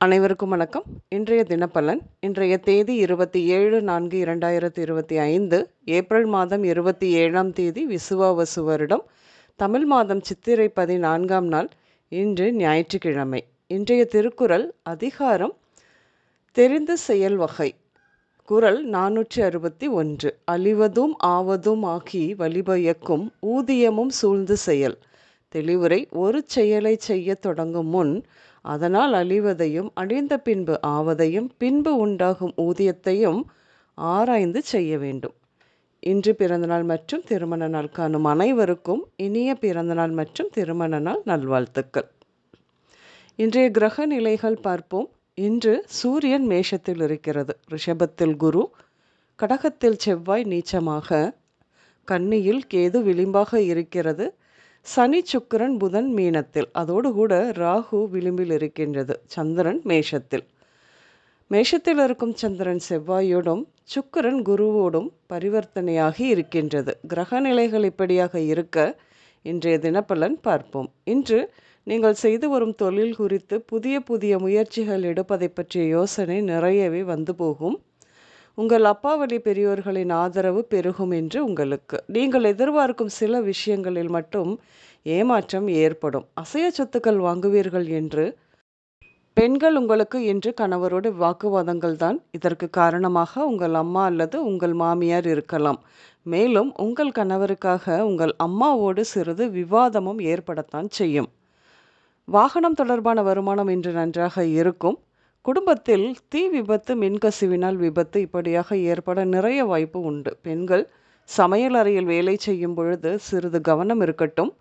அனைவருக்கும் வணக்கம். இன்றைய தினப்பலன் இன்றைய தேதி இருபத்தி ஏழு நான்கு இரண்டாயிரத்தி இருபத்தி ஐந்து ஏப்ரல் மாதம் இருபத்தி ஏழாம் தேதி விசுவாவசு வருடம் தமிழ் மாதம் சித்திரை பதினான்காம் நாள் இன்று ஞாயிற்றுக்கிழமை. இன்றைய திருக்குறள் அதிகாரம் தெரிந்து செயல் வகை. குரல் நானூற்றி அறுபத்தி ஒன்று. அழிவதும் ஆவதும் ஆகி வழிபயக்கும் ஊதியமும் சூழ்ந்து செயல். தெளிவுரை ஒரு செயலை செய்ய தொடங்கும் முன் அதனால் அழிவதையும் அழிந்த பின்பு ஆவதையும் பின்பு உண்டாகும் ஊதியத்தையும் ஆராய்ந்து செய்ய வேண்டும். இன்று பிறந்தநாள் மற்றும் திருமண நாள் காணும் அனைவருக்கும் இனிய பிறந்தநாள் மற்றும் திருமண நாள் நல்வாழ்த்துக்கள். இன்றைய கிரக நிலைகள் பார்ப்போம். இன்று சூரியன் மேஷத்தில் இருக்கிறது. ரிஷபத்தில் குரு கடகத்தில் செவ்வாய் நீச்சமாக கன்னியில் கேது விளிம்பாக இருக்கிறது. சனி சுக்கரன் புதன் மீனத்தில். அதோடு கூட ராகு விளிம்பில் இருக்கின்றது. சந்திரன் மேஷத்தில். மேஷத்தில் இருக்கும் சந்திரன் செவ்வாயோடும் சுக்கரன் குருவோடும் பரிவர்த்தனையாகி இருக்கின்றது. கிரக நிலைகள் இப்படியாக இருக்க இன்றைய தினப்பலன் பார்ப்போம். இன்று நீங்கள் செய்து வரும் தொழில் குறித்து புதிய புதிய முயற்சிகள் எடுப்பதை பற்றிய யோசனை நிறையவே வந்து போகும். உங்கள் அப்பாவளி பெரியோர்களின் ஆதரவு பெருகும் என்று உங்களுக்கு. நீங்கள் எதிர்பார்க்கும் சில விஷயங்களில் மட்டும் ஏமாற்றம் ஏற்படும். அசைய சொத்துக்கள் வாங்குவீர்கள் என்று பெண்கள் உங்களுக்கு இன்று கணவரோடு வாக்குவாதங்கள் தான். இதற்கு காரணமாக உங்கள் அம்மா அல்லது உங்கள் மாமியார் இருக்கலாம். மேலும் உங்கள் கணவருக்காக உங்கள் அம்மாவோடு சிறிது விவாதமும் ஏற்படத்தான் செய்யும். வாகனம் தொடர்பான வருமானம் இன்று நன்றாக இருக்கும். குடும்பத்தில் தீ விபத்து மின்கசிவினால் விபத்து இப்படியாக ஏற்பட நிறைய வாய்ப்பு உண்டு. பெண்கள் சமையல் அறையில் வேலை செய்யும் பொழுது சிறிது கவனம் இருக்கட்டும்.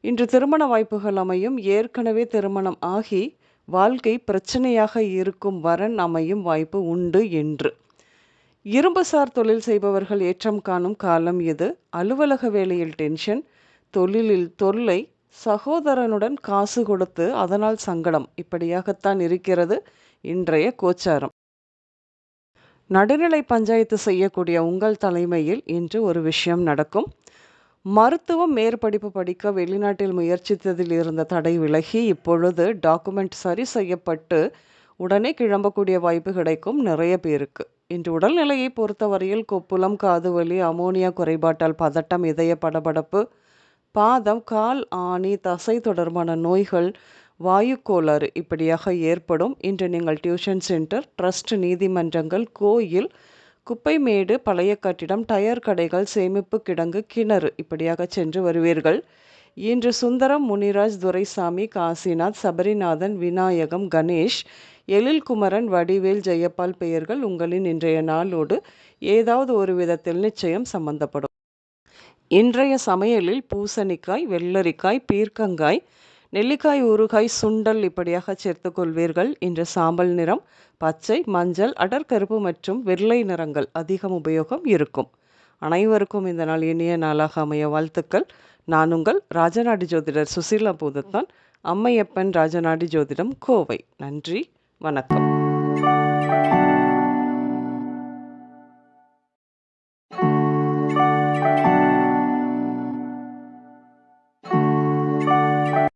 இன்று திருமண வாய்ப்புகள் அமையும். ஏற்கனவே திருமணம் ஆகி வாழ்க்கை பிரச்சனையாக இருக்கும் வரன் அமையும் வாய்ப்பு உண்டு என்று. இரும்புசார் தொழில் செய்பவர்கள் ஏற்றம் காணும் காலம் இது. அலுவலக வேலையில் டென்ஷன் தொழிலில் தொல்லை சகோதரனுடன் காசு கொடுத்து அதனால் சங்கடம். இப்படியாகத்தான் இருக்கிறது. இன்றைய கோச்சாரம். நடுநிலை பஞ்சாயத்து செய்யக்கூடிய உங்கள் தலைமையில் இன்று ஒரு விஷயம் நடக்கும். மருத்துவம் மேற்படிப்பு படிக்க வெளிநாட்டில் முயற்சித்ததில் இருந்த தடை விலகி இப்பொழுது டாக்குமெண்ட் சரி செய்யப்பட்டு உடனே கிளம்பக்கூடிய வாய்ப்பு கிடைக்கும் நிறைய பேருக்கு. இன்று உடல்நிலையை பொறுத்தவரையில் கொப்புளம் காதுவலி அமோனியா குறைபாட்டால் பதட்டம் இதய படபடப்பு பாதம் கால் ஆணி தசை தொடர்பான நோய்கள் வாயு கோளாறு இப்படியாக ஏற்படும். இன்று நீங்கள் டியூஷன் சென்டர் ட்ரஸ்ட் நீதிமன்றங்கள் கோயில் குப்பைமேடு பழைய கட்டிடம் டயர் கடைகள் சேமிப்பு கிடங்கு கிணறு இப்படியாக சென்று வருவீர்கள். இன்று சுந்தரம் முனிராஜ் துரைசாமி காசிநாத் சபரிநாதன் விநாயகம் கணேஷ் எழில்குமரன் வடிவேல் ஜெயப்பால் பெயர்கள் உங்களின் இன்றைய நாளோடு ஏதாவது ஒரு விதத்தில் நிச்சயம் சம்பந்தப்படும். இன்றைய சமையலில் பூசணிக்காய் வெள்ளரிக்காய் பீர்க்கங்காய் நெல்லிக்காய் ஊறுகாய் சுண்டல் இப்படியாக சேர்த்துக்கொள்வீர்கள். இன்று சாம்பல் நிறம் பச்சை மஞ்சள் அடற்கருப்பு மற்றும் வெள்ளை நிறங்கள் அதிகம் உபயோகம் இருக்கும். அனைவருக்கும் இந்த நாள் இனிய நாளாக அமைய வாழ்த்துக்கள். நான் உங்கள் ராஜநாடி ஜோதிடர் சுசீலா பூதத்தான். அம்மையப்பன் ராஜநாடி ஜோதிடம் கோவை. நன்றி வணக்கம்.